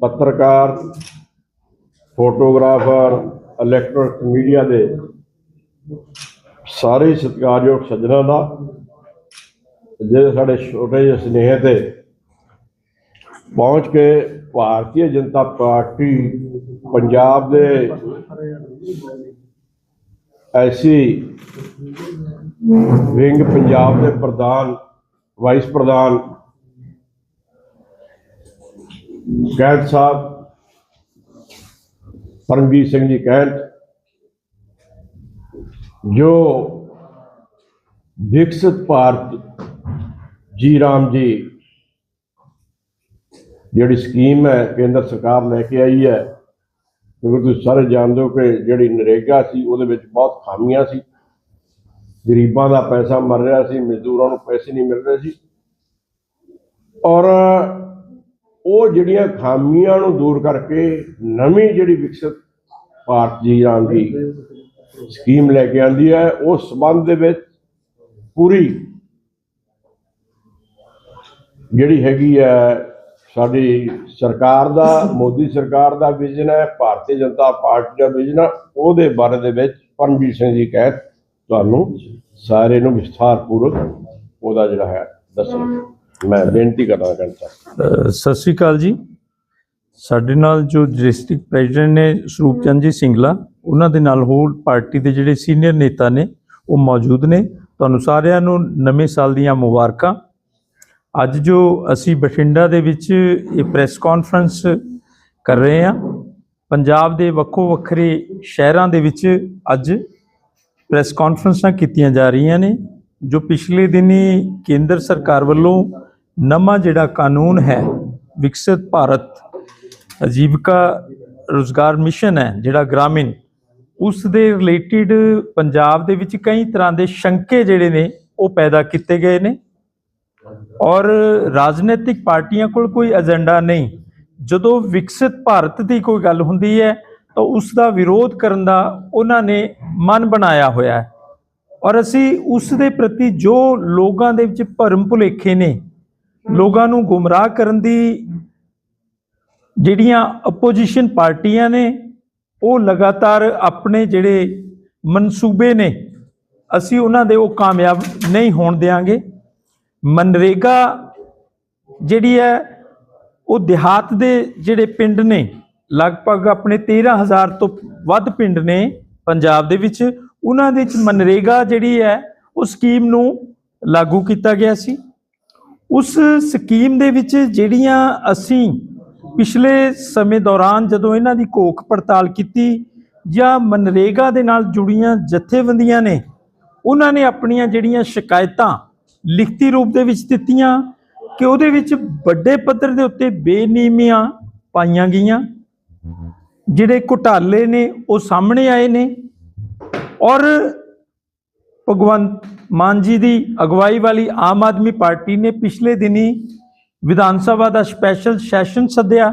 ਪੱਤਰਕਾਰ, photographer electronic media ਦੇ ਸਾਰੇ ਸਤਿਕਾਰਯੋਗ ਸੱਜਣਾਂ ਦਾ ਜਿਹੜੇ ਸਾਡੇ ਛੋਟੇ ਜਿਹੇ ਸੁਨੇਹੇ ਤੇ ਪਹੁੰਚ ਕੇ ਭਾਰਤੀ ਜਨਤਾ ਪਾਰਟੀ ਪੰਜਾਬ ਦੇ ਐਸੀ ਵਿੰਗ ਪੰਜਾਬ ਦੇ ਪ੍ਰਧਾਨ ਵਾਈਸ ਪ੍ਰਧਾਨ ਕੈਦ ਸਾਹਿਬ, ਪਰਮਜੀਤ ਸਿੰਘ ਜੀ ਕੈਦ, ਜੋ ਵਿਕਸਿਤ ਭਾਰਤ ਜੀ ਰਾਮ ਜੀ ਜਿਹੜੀ ਸਕੀਮ ਹੈ, ਕੇਂਦਰ ਸਰਕਾਰ ਲੈ ਕੇ ਆਈ ਹੈ ਕਿਉਂਕਿ ਤੁਸੀਂ ਸਾਰੇ ਜਾਣਦੇ ਹੋ ਕਿ ਜਿਹੜੀ ਨਰੇਗਾ ਸੀ, ਉਹਦੇ ਵਿੱਚ ਬਹੁਤ ਖਾਮੀਆਂ ਸੀ। ਗਰੀਬਾਂ ਦਾ ਪੈਸਾ ਮਰ ਰਿਹਾ ਸੀ, ਮਜ਼ਦੂਰਾਂ ਨੂੰ ਪੈਸੇ ਨਹੀਂ ਮਿਲ ਰਹੇ ਸੀ। ਔਰ ਉਹ ਜਿਹੜੀਆਂ ਖਾਮੀਆਂ ਨੂੰ ਦੂਰ ਕਰਕੇ ਨਵੀਂ ਜਿਹੜੀ ਵਿਕਸਿਤ ਭਾਰਤ ਜੀ ਰਾਮ ਦੀ ਸਕੀਮ ਲੈ ਕੇ ਆਂਦੀ ਹੈ, ਉਸ ਸੰਬੰਧ ਦੇ ਵਿੱਚ ਪੂਰੀ ਜਿਹੜੀ ਹੈਗੀ ਹੈ, ਸਾਡੀ ਸਰਕਾਰ ਦਾ, ਮੋਦੀ ਸਰਕਾਰ ਦਾ ਵਿਜ਼ਨ ਹੈ, ਭਾਰਤੀ ਜਨਤਾ ਪਾਰਟੀ ਦਾ ਵਿਜ਼ਨ ਹੈ, ਉਹਦੇ ਬਾਰੇ ਦੇ ਵਿੱਚ ਪਰਮਜੀਤ ਸਿੰਘ ਜੀ ਕਹਿ ਤੁਹਾਨੂੰ ਸਾਰੇ ਨੂੰ ਵਿਸਥਾਰਪੂਰਵਕ ਉਹਦਾ ਜਿਹੜਾ ਹੈ ਦੱਸਣਾ। ਮੈਂ ਬੇਨਤੀ ਕਰਨਾ ਚਾਹੁੰਦਾ ਸਤਿ ਸ੍ਰੀ ਅਕਾਲ ਜੀ। ਸਾਡੇ ਨਾਲ ਜੋ ਡਿਸਟ੍ਰਿਕਟ ਪ੍ਰੈਜ਼ੀਡੈਂਟ ਨੇ ਸਰੂਪ ਚੰਦ ਜੀ ਸਿੰਗਲਾ, ਉਹਨਾਂ ਦੇ ਨਾਲ ਹੋਰ ਪਾਰਟੀ ਦੇ ਜਿਹੜੇ ਸੀਨੀਅਰ ਨੇਤਾ ਨੇ, ਉਹ ਮੌਜੂਦ ਨੇ। ਤੁਹਾਨੂੰ ਸਾਰਿਆਂ ਨੂੰ ਨਵੇਂ ਸਾਲ ਦੀਆਂ ਮੁਬਾਰਕਾਂ। ਅੱਜ ਜੋ ਅਸੀਂ ਬਠਿੰਡਾ ਦੇ ਵਿੱਚ ਇਹ ਪ੍ਰੈਸ ਕਾਨਫਰੰਸ ਕਰ ਰਹੇ ਹਾਂ, ਪੰਜਾਬ ਦੇ ਵੱਖੋ ਵੱਖਰੇ ਸ਼ਹਿਰਾਂ ਦੇ ਵਿੱਚ ਅੱਜ ਪ੍ਰੈਸ ਕਾਨਫਰੰਸਾਂ ਕੀਤੀਆਂ ਜਾ ਰਹੀਆਂ ਨੇ, ਜੋ ਪਿਛਲੇ ਦਿਨੀ ਕੇਂਦਰ ਸਰਕਾਰ ਵੱਲੋਂ ਨਵਾਂ ਜਿਹੜਾ ਕਾਨੂੰਨ ਹੈ, ਵਿਕਸਿਤ ਭਾਰਤ ਅਜੀਵਿਕਾ ਰੋਜ਼ਗਾਰ ਮਿਸ਼ਨ ਹੈ, ਜਿਹੜਾ ਗ੍ਰਾਮੀਣ, ਉਸ ਦੇ ਰਿਲੇਟਡ ਪੰਜਾਬ ਦੇ ਵਿੱਚ ਕਈ ਤਰ੍ਹਾਂ ਦੇ ਸ਼ੰਕੇ ਜਿਹੜੇ ਨੇ, ਉਹ ਪੈਦਾ ਕੀਤੇ ਗਏ ਨੇ। ਔਰ ਰਾਜਨੀਤਿਕ ਪਾਰਟੀਆਂ ਕੋਲ ਕੋਈ ਏਜੰਡਾ ਨਹੀਂ। ਜਦੋਂ ਵਿਕਸਿਤ ਭਾਰਤ ਦੀ ਕੋਈ ਗੱਲ ਹੁੰਦੀ ਹੈ, ਤਾਂ ਉਸ ਦਾ ਵਿਰੋਧ ਕਰਨ ਦਾ ਉਹਨਾਂ ਨੇ ਮਨ ਬਣਾਇਆ ਹੋਇਆ ਹੈ। ਔਰ ਅਸੀਂ ਉਸ ਦੇ ਪ੍ਰਤੀ ਜੋ ਲੋਕਾਂ ਦੇ ਵਿੱਚ ਭਰਮ ਭੁਲੇਖੇ ਨੇ ਲੋਕਾਂ ਨੂੰ ਗੁੰਮਰਾਹ ਕਰਨ ਦੀ ਜਿਹੜੀਆਂ ਆਪੋਜੀਸ਼ਨ ਪਾਰਟੀਆਂ ਨੇ, ਉਹ ਲਗਾਤਾਰ ਆਪਣੇ ਜਿਹੜੇ ਮਨਸੂਬੇ ਨੇ, ਅਸੀਂ ਉਹਨਾਂ ਦੇ ਉਹ ਕਾਮਯਾਬ ਨਹੀਂ ਹੋਣ ਦੇਵਾਂਗੇ ਮਨਰੇਗਾ ਜਿਹੜੀ ਹੈ, ਉਹ ਦਿਹਾਤ ਦੇ ਜਿਹੜੇ ਪਿੰਡ ਨੇ, ਲਗਭਗ ਆਪਣੇ 13000 ਤੋਂ ਵੱਧ ਪਿੰਡ ਨੇ ਪੰਜਾਬ ਦੇ ਵਿੱਚ, ਉਹਨਾਂ ਦੇ ਵਿੱਚ ਮਨਰੇਗਾ ਜਿਹੜੀ ਹੈ, ਉਹ ਸਕੀਮ ਨੂੰ ਲਾਗੂ ਕੀਤਾ ਗਿਆ ਸੀ। ਉਸ ਸਕੀਮ ਦੇ ਵਿੱਚ ਜਿਹੜੀਆਂ ਅਸੀਂ ਪਿਛਲੇ ਸਮੇਂ ਦੌਰਾਨ ਜਦੋਂ ਇਹਨਾਂ ਦੀ ਘੋਖ ਪੜਤਾਲ ਕੀਤੀ ਜਾਂ ਮਨਰੇਗਾ ਦੇ ਨਾਲ ਜੁੜੀਆਂ ਜਥੇਬੰਦੀਆਂ ਨੇ, ਉਹਨਾਂ ਨੇ ਆਪਣੀਆਂ ਜਿਹੜੀਆਂ ਸ਼ਿਕਾਇਤਾਂ ਲਿਖਤੀ ਰੂਪ ਦੇ ਵਿੱਚ ਦਿੱਤੀਆਂ ਕਿ ਉਹਦੇ ਵਿੱਚ ਵੱਡੇ ਪੱਧਰ ਦੇ ਉੱਤੇ ਬੇਨੀਮੀਆਂ ਪਾਈਆਂ ਗਈਆਂ। ਜਿਹੜੇ ਘੁਟਾਲੇ ਨੇ ਉਹ ਸਾਹਮਣੇ ਆਏ ਨੇ ਔਰ ਭਗਵੰਤ ਮਾਨ ਜੀ ਦੀ ਅਗਵਾਈ ਵਾਲੀ ਆਮ ਆਦਮੀ ਪਾਰਟੀ ਨੇ ਪਿਛਲੇ ਦਿਨੀ ਵਿਧਾਨ ਸਭਾ ਦਾ ਸਪੈਸ਼ਲ ਸੈਸ਼ਨ ਸੱਦਿਆ।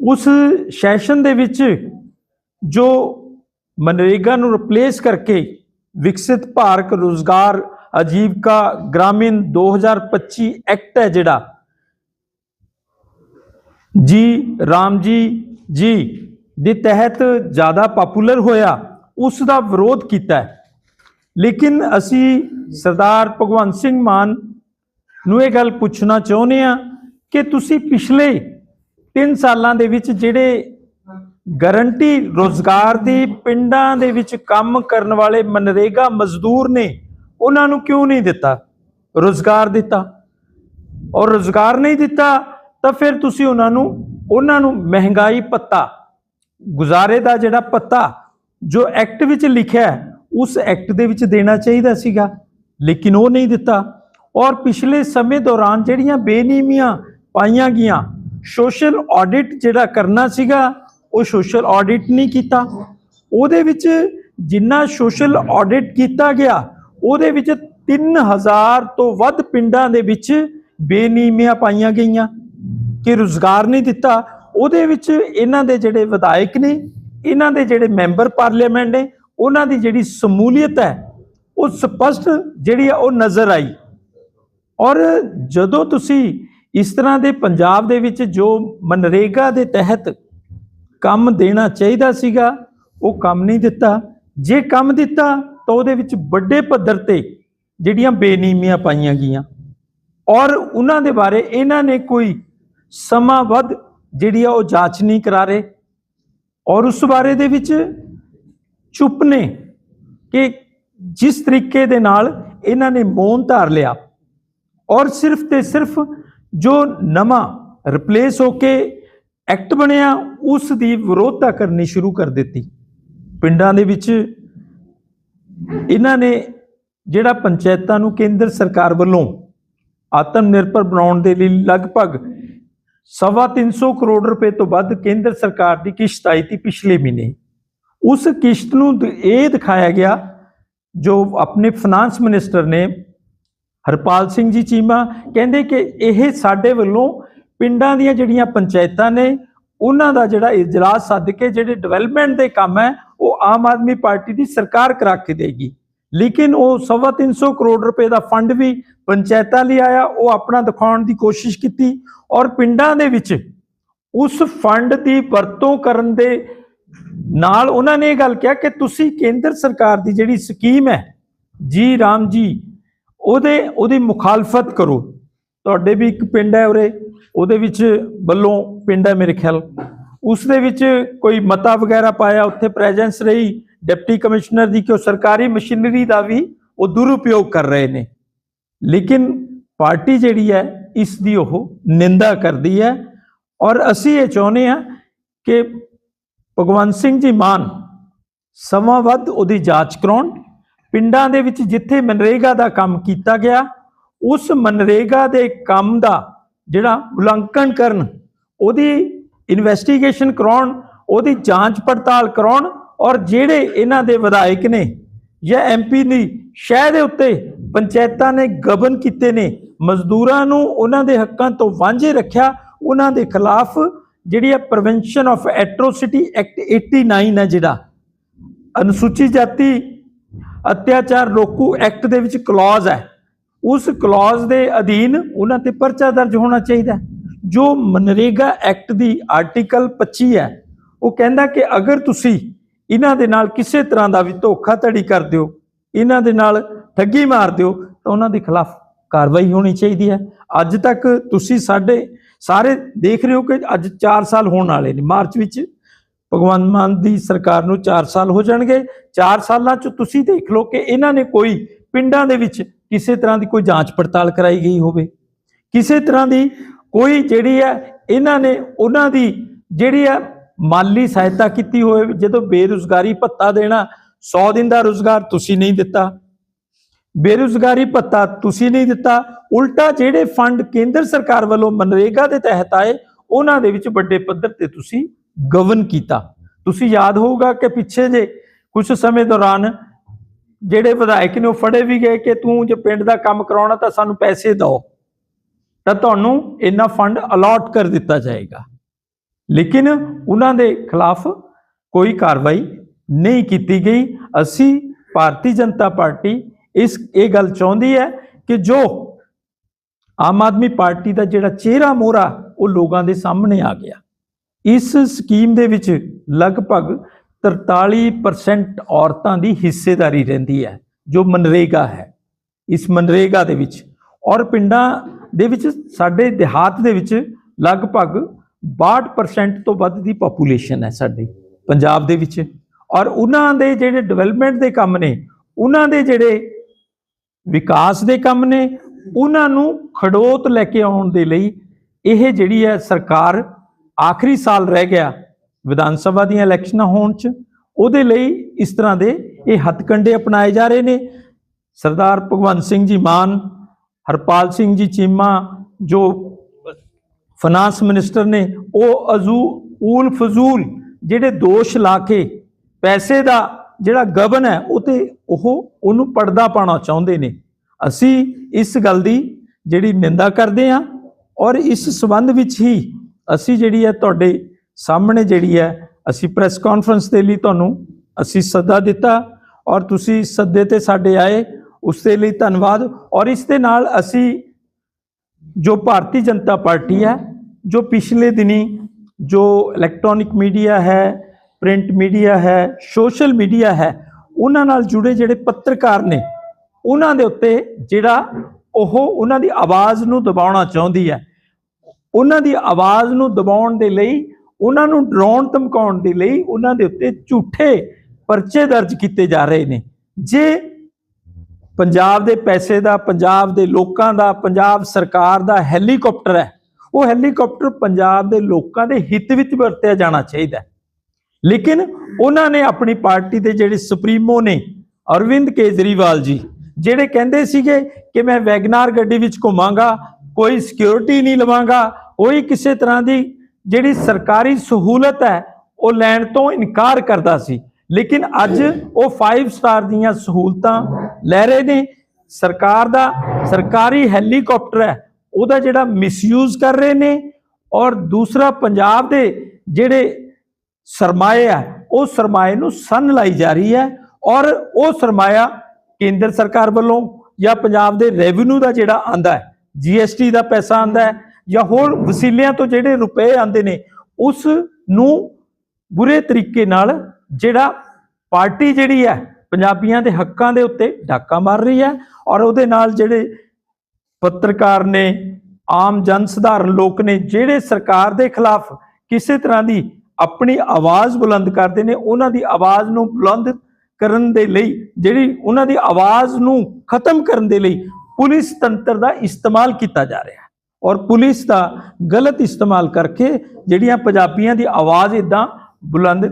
ਉਸ ਸੈਸ਼ਨ ਦੇ ਵਿੱਚ ਜੋ ਮਨਰੇਗਾ ਨੂੰ ਰਿਪਲੇਸ ਕਰਕੇ ਵਿਕਸਿਤ ਭਾਰਤ ਰੋਜ਼ਗਾਰ ਆਜੀਵਕਾ ਗ੍ਰਾਮੀਣ 2025 ਐਕਟ ਹੈ ਜਿਹੜਾ, ਜੀ ਰਾਮ ਜੀ ਜੀ, ਦੇ ਤਹਿਤ ਜ਼ਿਆਦਾ ਪਪੂਲਰ ਹੋਇਆ, ਉਸ ਦਾ ਵਿਰੋਧ ਕੀਤਾ ਹੈ। ਲੇਕਿਨ ਅਸੀਂ ਸਰਦਾਰ ਭਗਵੰਤ ਸਿੰਘ ਮਾਨ ਨੂੰ ਇਹ ਗੱਲ ਪੁੱਛਣਾ ਚਾਹੁੰਦੇ ਆ ਕਿ ਤੁਸੀਂ ਪਿਛਲੇ 3 ਸਾਲਾਂ ਦੇ ਵਿੱਚ ਜਿਹੜੇ ਗਰੰਟੀ ਰੋਜ਼ਗਾਰ ਦੀ ਪਿੰਡਾਂ ਦੇ ਵਿੱਚ ਕੰਮ ਕਰਨ ਵਾਲੇ ਮਨਰੇਗਾ ਮਜ਼ਦੂਰ ਨੇ, ਉਹਨਾਂ ਨੂੰ ਕਿਉਂ ਨਹੀਂ ਦਿੱਤਾ? ਰੋਜ਼ਗਾਰ ਦਿੱਤਾ। ਔਰ ਰੋਜ਼ਗਾਰ ਨਹੀਂ ਦਿੱਤਾ, ਤਾਂ ਫਿਰ ਤੁਸੀਂ ਉਹਨਾਂ ਨੂੰ ਉਹਨਾਂ ਨੂੰ ਮਹਿੰਗਾਈ ਪੱਤਾ, ਗੁਜ਼ਾਰੇ ਦਾ ਜਿਹੜਾ ਪੱਤਾ ਜੋ ਐਕਟ ਵਿੱਚ ਲਿਖਿਆ ਹੈ ਉਸ ਐਕਟ ਦੇ ਵਿੱਚ ਦੇਣਾ ਚਾਹੀਦਾ ਸੀਗਾ, ਲੇਕਿਨ ਉਹ ਨਹੀਂ ਦਿੱਤਾ। ਔਰ ਪਿਛਲੇ ਸਮੇਂ ਦੌਰਾਨ ਜਿਹੜੀਆਂ ਬੇਨੀਮੀਆਂ ਪਾਈਆਂ ਗਈਆਂ, ਸੋਸ਼ਲ ਆਡਿਟ ਜਿਹੜਾ ਕਰਨਾ ਸੀਗਾ, ਉਹ ਸੋਸ਼ਲ ਆਡਿਟ ਨਹੀਂ ਕੀਤਾ। ਉਹਦੇ ਵਿੱਚ ਜਿੰਨਾ ਸੋਸ਼ਲ ਆਡਿਟ ਕੀਤਾ ਗਿਆ, ਉਹਦੇ ਵਿੱਚ 3000 ਤੋਂ ਵੱਧ ਪਿੰਡਾਂ ਦੇ ਵਿੱਚ ਬੇਨੀਮੀਆਂ ਪਾਈਆਂ ਗਈਆਂ, ਕਿ ਰੁਜ਼ਗਾਰ ਨਹੀਂ ਦਿੱਤਾ। ਉਹਦੇ ਵਿੱਚ ਇਹਨਾਂ ਦੇ ਜਿਹੜੇ ਵਿਧਾਇਕ ਨੇ, ਇਹਨਾਂ ਦੇ ਜਿਹੜੇ ਮੈਂਬਰ ਪਾਰਲੀਮੈਂਟ ਨੇ ਉਹਨਾਂ ਦੀ ਜਿਹੜੀ ਸਮੂਲੀਅਤ ਹੈ, ਉਹ ਸਪਸ਼ਟ ਜਿਹੜੀ ਆ, ਉਹ ਨਜ਼ਰ ਆਈ। ਔਰ ਜਦੋਂ ਤੁਸੀਂ ਇਸ ਤਰ੍ਹਾਂ ਦੇ ਪੰਜਾਬ ਦੇ ਵਿੱਚ ਜੋ ਮਨਰੇਗਾ ਦੇ ਤਹਿਤ ਕੰਮ ਦੇਣਾ ਚਾਹੀਦਾ ਸੀਗਾ, ਉਹ ਕੰਮ ਨਹੀਂ ਦਿੱਤਾ। ਜੇ ਕੰਮ ਦਿੱਤਾ, ਤਾਂ ਉਹਦੇ ਵਿੱਚ ਵੱਡੇ ਪੱਧਰ ਤੇ ਜਿਹੜੀਆਂ ਬੇਨੀਮੀਆਂ ਪਾਈਆਂ ਗਈਆਂ। ਔਰ ਉਹਨਾਂ ਦੇ ਬਾਰੇ ਇਹਨਾਂ ਨੇ ਕੋਈ ਸਮਾਂ ਵੱਧ ਜਿਹੜੀ ਆ, ਉਹ ਜਾਂਚ ਨਹੀਂ ਕਰਾ ਰਹੇ। ਔਰ ਉਸ ਬਾਰੇ ਦੇ ਵਿੱਚ ਚੁੱਪ ਨੇ ਕਿ ਜਿਸ ਤਰੀਕੇ ਦੇ ਨਾਲ ਇਹਨਾਂ ਨੇ ਮੌਨ ਧਾਰ ਲਿਆ ਔਰ ਸਿਰਫ ਤੇ ਸਿਰਫ ਜੋ ਨਵਾਂ ਰਿਪਲੇਸ ਹੋ ਕੇ ਐਕਟ ਬਣਿਆ, ਉਸ ਦੀ ਵਿਰੋਧਤਾ ਕਰਨੀ ਸ਼ੁਰੂ ਕਰ ਦਿੱਤੀ। ਪਿੰਡਾਂ ਦੇ ਵਿੱਚ ਇਹਨਾਂ ਨੇ ਜਿਹੜਾ ਪੰਚਾਇਤਾਂ ਨੂੰ ਕੇਂਦਰ ਸਰਕਾਰ ਵੱਲੋਂ ਆਤਮ ਨਿਰਭਰ ਬਣਾਉਣ ਦੇ ਲਈ ਲਗਭਗ ਸਵਾ 300 ਕਰੋੜ ਰੁਪਏ ਤੋਂ ਵੱਧ ਕੇਂਦਰ ਸਰਕਾਰ ਦੀ ਕਿਸ਼ਤ ਆਈ ਸੀ ਪਿਛਲੇ ਮਹੀਨੇ ਉਸ ਕਿਸ਼ਤ ਨੂੰ ਇਹ ਦਿਖਾਇਆ ਗਿਆ ਜੋ ਆਪਣੇ ਫਾਈਨਾਂਸ ਮਿਨਿਸਟਰ ਨੇ ਹਰਪਾਲ ਸਿੰਘ ਜੀ ਚੀਮਾ ਕਹਿੰਦੇ ਕਿ ਇਹ ਸਾਡੇ ਵੱਲੋਂ ਪਿੰਡਾਂ ਦੀਆਂ ਜਿਹੜੀਆਂ ਪੰਚਾਇਤਾਂ ਨੇ, ਉਹਨਾਂ ਦਾ ਜਿਹੜਾ ਇਜਲਾਸ ਸੱਦ ਕੇ ਜਿਹੜੇ ਡਿਵੈਲਪਮੈਂਟ ਦੇ ਕੰਮ ਹੈ, ਉਹ ਆਮ ਆਦਮੀ ਪਾਰਟੀ ਦੀ ਸਰਕਾਰ ਕਰਾ ਕੇ ਦੇਗੀ। ਲੇਕਿਨ ਉਹ ਸਵਾ 300 ਕਰੋੜ ਰੁਪਏ ਦਾ ਫੰਡ ਵੀ ਪੰਚਾਇਤਾਂ ਲਈ ਆਇਆ, ਉਹ ਆਪਣਾ ਦਿਖਾਉਣ ਦੀ ਕੋਸ਼ਿਸ਼ ਕੀਤੀ ਔਰ ਪਿੰਡਾਂ ਦੇ ਵਿੱਚ ਉਸ ਫੰਡ ਦੀ ਵਰਤੋਂ ਕਰਨ ਦੇ ਨਾਲ ਉਹਨਾਂ ਨੇ ਇਹ ਗੱਲ ਕਿਹਾ ਕਿ ਤੁਸੀਂ ਕੇਂਦਰ ਸਰਕਾਰ ਦੀ ਜਿਹੜੀ ਸਕੀਮ ਹੈ, ਜੀ ਰਾਮ ਜੀ, ਉਹਦੇ, ਉਹਦੀ ਮੁਖਾਲਫਤ ਕਰੋ। ਤੁਹਾਡੇ ਵੀ ਇੱਕ ਪਿੰਡ ਹੈ ਉਰੇ, ਉਹਦੇ ਵਿੱਚ ਵੱਲੋਂ ਪਿੰਡ ਹੈ ਮੇਰੇ ਖਿਆਲ। ਉਸ ਦੇ ਵਿੱਚ ਕੋਈ ਮਤਾ ਵਗੈਰਾ ਪਾਇਆ, ਉੱਥੇ ਪ੍ਰੈਜ਼ੈਂਸ ਰਹੀ, ਡਿਪਟੀ ਕਮਿਸ਼ਨਰ ਦੀ ਕਿ ਉਹ ਸਰਕਾਰੀ ਮਸ਼ੀਨਰੀ ਦਾ ਵੀ ਉਹ ਦੁਰਉਪਯੋਗ ਕਰ ਰਹੇ ਨੇ। ਲੇਕਿਨ ਪਾਰਟੀ ਜਿਹੜੀ ਹੈ, ਇਸ ਦੀ ਉਹ ਨਿੰਦਾ ਕਰਦੀ ਹੈ। ਔਰ ਅਸੀਂ ਇਹ ਚਾਹੁੰਦੇ ਹਾਂ ਕਿ ਭਗਵੰਤ ਸਿੰਘ ਜੀ ਮਾਨ, ਸਮਾਂ ਵੱਧ ਉਹਦੀ ਜਾਂਚ ਕਰਾਉਣ। ਪਿੰਡਾਂ ਦੇ ਵਿੱਚ ਜਿੱਥੇ ਮਨਰੇਗਾ ਦਾ ਕੰਮ ਕੀਤਾ ਗਿਆ, ਉਸ ਮਨਰੇਗਾ ਦੇ ਕੰਮ ਦਾ ਜਿਹੜਾ ਉਲੰਘਣ ਕਰਨ, ਉਹਦੀ ਇਨਵੈਸਟੀਗੇਸ਼ਨ ਕਰਾਉਣ, ਉਹਦੀ ਜਾਂਚ ਪੜਤਾਲ ਕਰਾਉਣ ਔਰ ਜਿਹੜੇ ਇਹਨਾਂ ਦੇ ਵਿਧਾਇਕ ਨੇ ਜਾਂ ਐਮਪੀ ਨੇ ਸ਼ਹਿਰ ਦੇ ਉੱਤੇ ਪੰਚਾਇਤਾਂ ਨੇ ਗਬਨ ਕੀਤੇ ਨੇ, ਮਜ਼ਦੂਰਾਂ ਨੂੰ ਉਹਨਾਂ ਦੇ ਹੱਕਾਂ ਤੋਂ ਵਾਂਝੇ ਰੱਖਿਆ, ਉਹਨਾਂ ਦੇ ਖਿਲਾਫ ਜਿਹੜੀ ਹੈ ਪ੍ਰੀਵੈਂਸ਼ਨ ਆਫ ਐਟਰੋਸਿਟੀ ਐਕਟ 89 ਹੈ ਜਿਹੜਾ। ਅਨੁਸੂਚਿਤ ਜਾਤੀ ਅਤਿਆਚਾਰ ਰੋਕੂ ਐਕਟ ਦੇ ਵਿੱਚ ਕਲੌਜ਼ ਹੈ। ਉਸ ਕਲੌਜ਼ ਦੇ ਅਧੀਨ ਉਹਨਾਂ ਤੇ ਪਰਚਾ ਦਰਜ ਹੋਣਾ ਚਾਹੀਦਾ ਜੋ ਮਨਰੇਗਾ ਐਕਟ ਦੀ ਆਰਟੀਕਲ 25 ਹੈ, ਉਹ ਕਹਿੰਦਾ ਕਿ ਅਗਰ ਤੁਸੀਂ ਇਹਨਾਂ ਦੇ ਨਾਲ ਕਿਸੇ ਤਰ੍ਹਾਂ ਦਾ ਵੀ ਧੋਖਾਧੜੀ ਕਰਦੇ ਹੋ, ਇਹਨਾਂ ਦੇ ਨਾਲ ਠੱਗੀ ਮਾਰਦੇ ਹੋ, ਤਾਂ ਉਹਨਾਂ ਦੇ ਖਿਲਾਫ ਕਾਰਵਾਈ ਹੋਣੀ ਚਾਹੀਦੀ ਹੈ। ਅੱਜ ਤੱਕ ਤੁਸੀਂ ਸਾਡੇ ਸਾਰੇ ਦੇਖ ਰਹੇ ਹੋ ਕਿ ਅੱਜ 4 ਸਾਲ ਹੋਣ ਵਾਲੇ ਨੇ। ਮਾਰਚ ਵਿੱਚ ਭਗਵੰਤ ਮਾਨ ਦੀ ਸਰਕਾਰ ਨੂੰ 4 ਸਾਲ ਹੋ ਜਾਣਗੇ। 4 ਸਾਲਾਂ ਚ ਤੁਸੀਂ ਦੇਖ ਲਓ ਕਿ ਇਹਨਾਂ ਨੇ ਕੋਈ ਪਿੰਡਾਂ ਦੇ ਵਿੱਚ ਕਿਸੇ ਤਰ੍ਹਾਂ ਦੀ ਕੋਈ ਜਾਂਚ ਪੜਤਾਲ ਕਰਾਈ ਗਈ ਹੋਵੇ। ਕਿਸੇ ਤਰ੍ਹਾਂ ਦੀ ਕੋਈ ਜਿਹੜੀ ਹੈ, ਇਹਨਾਂ ਨੇ ਉਹਨਾਂ ਦੀ ਜਿਹੜੀ ਹੈ ਮਾਲੀ ਸਹਾਇਤਾ ਕੀਤੀ ਹੋਵੇ। ਜਦੋਂ ਬੇਰੁਜ਼ਗਾਰੀ ਭੱਤਾ ਦੇਣਾ 100 ਦਿਨ ਦਾ ਰੁਜ਼ਗਾਰ ਤੁਸੀਂ ਨਹੀਂ ਦਿੱਤਾ। ਬੇਰੁਜ਼ਗਾਰੀ ਭੱਤਾ ਤੁਸੀਂ ਨਹੀਂ ਦਿੱਤਾ। ਉਲਟਾ ਜਿਹੜੇ ਫੰਡ ਕੇਂਦਰ ਸਰਕਾਰ ਵੱਲੋਂ ਮਨਰੇਗਾ ਦੇ ਤਹਿਤ ਆਏ, ਉਹਨਾਂ ਦੇ ਵਿੱਚ ਵੱਡੇ ਪੱਧਰ ਤੇ ਤੁਸੀਂ ਗਵਨ ਕੀਤਾ। ਤੁਸੀਂ ਯਾਦ ਹੋਊਗਾ ਕਿ ਪਿੱਛੇ ਜੇ ਕੁਝ ਸਮੇਂ ਦੌਰਾਨ ਜਿਹੜੇ ਵਿਧਾਇਕ ਨੇ ਉਹ ਫੜੇ ਵੀ ਗਏ ਕਿ ਤੂੰ ਜੇ ਪਿੰਡ ਦਾ ਕੰਮ ਕਰਾਉਣਾ ਤਾਂ ਸਾਨੂੰ ਪੈਸੇ ਦਿਓ। ਤਾਂ ਤੁਹਾਨੂੰ ਇੰਨਾ ਫੰਡ ਅਲਾਟ ਕਰ ਦਿੱਤਾ ਜਾਏਗਾ। ਲੇਕਿਨ ਉਹਨਾਂ ਦੇ ਖਿਲਾਫ ਕੋਈ ਕਾਰਵਾਈ ਨਹੀਂ ਕੀਤੀ ਗਈ। ਅਸੀਂ ਭਾਰਤੀ ਜਨਤਾ ਪਾਰਟੀ ਇਸ ਇਹ ਗੱਲ ਚਾਹੁੰਦੀ ਹੈ ਕਿ ਜੋ ਆਮ ਆਦਮੀ ਪਾਰਟੀ ਦਾ ਜਿਹੜਾ ਚਿਹਰਾ ਮੋਹਰਾ ਉਹ ਲੋਕਾਂ ਦੇ ਸਾਹਮਣੇ ਆ ਗਿਆ। ਇਸ ਸਕੀਮ ਦੇ ਵਿੱਚ ਲਗਭਗ 43% ਔਰਤਾਂ ਦੀ ਹਿੱਸੇਦਾਰੀ ਰਹਿੰਦੀ ਹੈ, ਜੋ ਮਨਰੇਗਾ ਹੈ। ਇਸ ਮਨਰੇਗਾ ਦੇ ਵਿੱਚ ਔਰ ਪਿੰਡਾਂ ਦੇ ਵਿੱਚ, ਸਾਡੇ ਦਿਹਾਤ ਦੇ ਵਿੱਚ ਲਗਭਗ 62% ਤੋਂ ਵੱਧ ਦੀ ਪੋਪੂਲੇਸ਼ਨ ਹੈ ਸਾਡੇ, ਪੰਜਾਬ ਦੇ ਵਿੱਚ। ਔਰ ਉਹਨਾਂ ਦੇ ਜਿਹੜੇ ਡਿਵੈਲਪਮੈਂਟ ਦੇ ਕੰਮ ਨੇ, ਉਹਨਾਂ ਦੇ ਜਿਹੜੇ ਵਿਕਾਸ ਦੇ ਕੰਮ ਨੇ, ਉਹਨਾਂ ਨੂੰ ਖੜੋਤ ਲੈ ਕੇ ਆਉਣ ਦੇ ਲਈ ਇਹ ਜਿਹੜੀ ਹੈ ਸਰਕਾਰ ਆਖਰੀ ਸਾਲ ਰਹਿ ਗਿਆ ਵਿਧਾਨ ਸਭਾ ਦੀਆਂ ਇਲੈਕਸ਼ਨਾਂ ਹੋਣ ਚ, ਉਹਦੇ ਲਈ ਇਸ ਤਰ੍ਹਾਂ ਦੇ ਇਹ ਹੱਥਕੰਡੇ ਅਪਣਾਏ ਜਾ ਰਹੇ ਨੇ। ਸਰਦਾਰ ਭਗਵੰਤ ਸਿੰਘ ਜੀ ਮਾਨ, ਹਰਪਾਲ ਸਿੰਘ ਜੀ ਚੀਮਾ, ਜੋ ਫਾਈਨਾਂਸ ਮਿਨਿਸਟਰ ਨੇ, ਉਹ ਅਜ਼ੂ ਊਲ ਫਜ਼ੂਲ ਜਿਹੜੇ ਦੋਸ਼ ਲਾ ਕੇ ਪੈਸੇ ਦਾ ਜਿਹੜਾ ਗਬਨ ਹੈ, ਉਹ ਤੇ ਉਹ ਉਹਨੂੰ ਪਰਦਾ ਪਾਉਣਾ ਚਾਹੁੰਦੇ ਨੇ। ਅਸੀਂ ਇਸ ਗੱਲ ਦੀ ਜਿਹੜੀ ਨਿੰਦਾ ਕਰਦੇ ਹਾਂ ਔਰ ਇਸ ਸਬੰਧ ਵਿੱਚ ਹੀ ਅਸੀਂ ਜਿਹੜੀ ਹੈ ਤੁਹਾਡੇ ਸਾਹਮਣੇ ਜਿਹੜੀ ਹੈ, ਅਸੀਂ ਪ੍ਰੈਸ ਕਾਨਫਰੰਸ ਦੇ ਲਈ ਤੁਹਾਨੂੰ ਅਸੀਂ ਸੱਦਾ ਦਿੱਤਾ ਔਰ ਤੁਸੀਂ ਸੱਦੇ ਤੇ ਸਾਡੇ ਆਏ, ਉਸ ਦੇ ਲਈ ਧੰਨਵਾਦ। ਔਰ ਇਸ ਦੇ ਨਾਲ ਅਸੀਂ ਜੋ ਭਾਰਤੀ ਜਨਤਾ ਪਾਰਟੀ ਹੈ, ਜੋ ਪਿਛਲੇ ਦਿਨੀ ਜੋ ਇਲੈਕਟ੍ਰੋਨਿਕ ਮੀਡੀਆ ਹੈ ਪ੍ਰਿੰਟ ਮੀਡੀਆ ਹੈ ਸੋਸ਼ਲ ਮੀਡੀਆ ਹੈ, ਉਹਨਾਂ ਨਾਲ ਜੁੜੇ ਜਿਹੜੇ ਪੱਤਰਕਾਰ ਨੇ, ਉਹਨਾਂ ਦੇ ਉੱਤੇ ਜਿਹੜਾ ਉਹ ਉਹਨਾਂ ਦੀ ਆਵਾਜ਼ ਨੂੰ ਦਬਾਉਣਾ ਚਾਹੁੰਦੀ ਹੈ। ਉਹਨਾਂ ਦੀ ਆਵਾਜ਼ ਨੂੰ ਦਬਾਉਣ ਦੇ ਲਈ, ਉਹਨਾਂ ਨੂੰ ਡਰਾਉਣ, ਧਮਕਾਉਣ ਦੇ ਲਈ ਉਹਨਾਂ ਦੇ ਉੱਤੇ ਝੂਠੇ ਪਰਚੇ ਦਰਜ ਕੀਤੇ ਜਾ ਰਹੇ ਨੇ। ਜੇ ਪੰਜਾਬ ਦੇ ਪੈਸੇ ਦਾ, ਪੰਜਾਬ ਦੇ ਲੋਕਾਂ ਦਾ, ਪੰਜਾਬ ਸਰਕਾਰ ਦਾ ਹੈਲੀਕਾਪਟਰ ਹੈ, ਉਹ ਹੈਲੀਕਾਪਟਰ ਪੰਜਾਬ ਦੇ ਲੋਕਾਂ ਦੇ ਹਿੱਤ ਵਿੱਚ ਵਰਤਿਆ ਜਾਣਾ ਚਾਹੀਦਾ ਲੇਕਿਨ ਉਹਨਾਂ ਨੇ ਆਪਣੀ ਪਾਰਟੀ ਦੇ ਜਿਹੜੇ ਸੁਪਰੀਮੋ ਨੇ, ਅਰਵਿੰਦ ਕੇਜਰੀਵਾਲ ਜੀ, ਜਿਹੜੇ ਕਹਿੰਦੇ ਸੀਗੇ ਕਿ ਮੈਂ ਵੈਗਨਾਰ ਗੱਡੀ ਵਿੱਚ ਘੁੰਮਾਂਗਾ, ਕੋਈ ਸਿਕਿਉਰਿਟੀ ਨਹੀਂ ਲਵਾਂਗਾ ਕੋਈ ਕਿਸੇ ਤਰ੍ਹਾਂ ਦੀ ਜਿਹੜੀ ਸਰਕਾਰੀ ਸਹੂਲਤ ਹੈ, ਉਹ ਲੈਣ ਤੋਂ ਇਨਕਾਰ ਕਰਦਾ ਸੀ। ਲੇਕਿਨ ਅੱਜ ਉਹ 5 ਸਟਾਰ ਦੀਆਂ ਸਹੂਲਤਾਂ ਲੈ ਰਹੇ ਨੇ। ਸਰਕਾਰ ਦਾ ਸਰਕਾਰੀ ਹੈਲੀਕਾਪਟਰ ਹੈ, ਉਹਦਾ ਜਿਹੜਾ ਮਿਸਯੂਜ਼ ਕਰ ਰਹੇ ਨੇ ਔਰ ਦੂਸਰਾ ਪੰਜਾਬ ਦੇ ਜਿਹੜੇ ਸਰਮਾਏ ਆ ਉਹ ਸਰਮਾਏ ਨੂੰ ਸੰਨ ਲਾਈ ਜਾ ਰਹੀ ਹੈ ਔਰ ਉਹ ਸਰਮਾਇਆ ਕੇਂਦਰ ਸਰਕਾਰ ਵੱਲੋਂ ਜਾਂ ਪੰਜਾਬ ਦੇ ਰੈਵਨਿਊ ਦਾ ਜਿਹੜਾ ਆਂਦਾ ਹੈ ਜੀਐਸਟੀ ਦਾ ਪੈਸਾ ਆਂਦਾ ਹੈ ਜਾਂ ਹੋਰ ਵਸੀਲਿਆਂ ਤੋਂ ਜਿਹੜੇ ਰੁਪਏ ਆਂਦੇ ਨੇ, ਉਸ ਨੂੰ ਬੁਰੇ ਤਰੀਕੇ ਨਾਲ ਜਿਹੜਾ ਪਾਰਟੀ ਜਿਹੜੀ ਹੈ, ਪੰਜਾਬੀਆਂ ਦੇ ਹੱਕਾਂ ਦੇ ਉੱਤੇ ਡਾਕਾ ਮਾਰ ਰਹੀ ਹੈ ਔਰ ਉਹਦੇ ਨਾਲ ਜਿਹੜੇ ਪੱਤਰਕਾਰ ਨੇ, ਆਮ ਜਨ ਸਧਾਰਨ ਲੋਕ ਨੇ, ਜਿਹੜੇ ਸਰਕਾਰ ਦੇ ਖਿਲਾਫ ਕਿਸੇ ਤਰ੍ਹਾਂ ਦੀ ਆਪਣੀ ਆਵਾਜ਼ ਬੁਲੰਦ ਕਰਦੇ ਨੇ ਉਹਨਾਂ ਦੀ ਆਵਾਜ਼ ਨੂੰ ਬੁਲੰਦ ਕਰਨ ਦੇ ਲਈ ਜਿਹੜੀ ਉਹਨਾਂ ਦੀ ਆਵਾਜ਼ ਨੂੰ ਖਤਮ ਕਰਨ ਦੇ ਲਈ ਪੁਲਿਸ ਤੰਤਰ ਦਾ ਇਸਤੇਮਾਲ ਕੀਤਾ ਜਾ ਰਿਹਾ ਹੈ। ਔਰ ਪੁਲਿਸ ਦਾ ਗਲਤ ਇਸਤੇਮਾਲ ਕਰਕੇ ਜਿਹੜੀਆਂ ਪੰਜਾਬੀਆਂ ਦੀ ਆਵਾਜ਼ ਇਦਾਂ ਬੁਲੰਦ